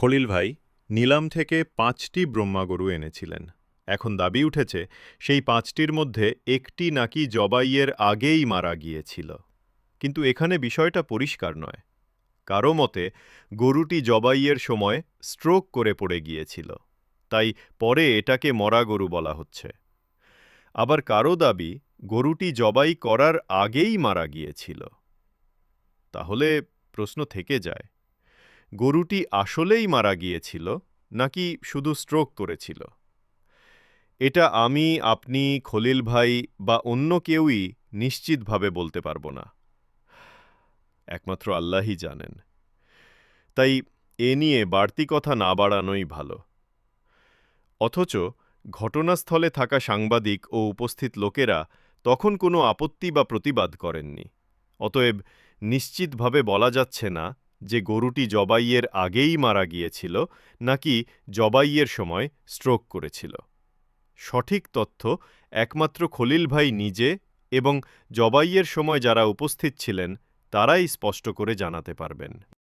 খলিল ভাই নিলাম থেকে পাঁচটি ব্রহ্মাগরু এনেছিলেন। এখন দাবি উঠেছে, সেই পাঁচটির মধ্যে একটি নাকি জবাইয়ের আগেই মারা গিয়েছিল। কিন্তু এখানে বিষয়টা পরিষ্কার নয়। কারও মতে, গরুটি জবাইয়ের সময় স্ট্রোক করে পড়ে গিয়েছিল। তাই পরে এটাকে মরা গরু বলা হচ্ছে। আবার কারও দাবি, গরুটি জবাই করার আগেই মারা গিয়েছিল। তাহলে প্রশ্ন থেকে যায় গরুটি আসলেই মারা গিয়েছিল, নাকি শুধু স্ট্রোক করেছিল? এটা আমি, আপনি, খলিল ভাই বা অন্য কেউই নিশ্চিতভাবে বলতে পারব না। একমাত্র আল্লাহই জানেন। তাই এ নিয়ে বাড়তি কথা না বাড়ানোই ভালো। অথচ ঘটনাস্থলে থাকা সাংবাদিক ও উপস্থিত লোকেরা তখন কোনো আপত্তি বা প্রতিবাদ করেননি। অতএব নিশ্চিতভাবে বলা যাচ্ছে না যে গরুটি জবাইয়ের আগেই মারা গিয়েছিল, নাকি জবাইয়ের সময় স্ট্রোক করেছিল। সঠিক তথ্য একমাত্র খলিল ভাই নিজে এবং জবাইয়ের সময় যারা উপস্থিত ছিলেন, তারাই স্পষ্ট করে জানাতে পারবেন।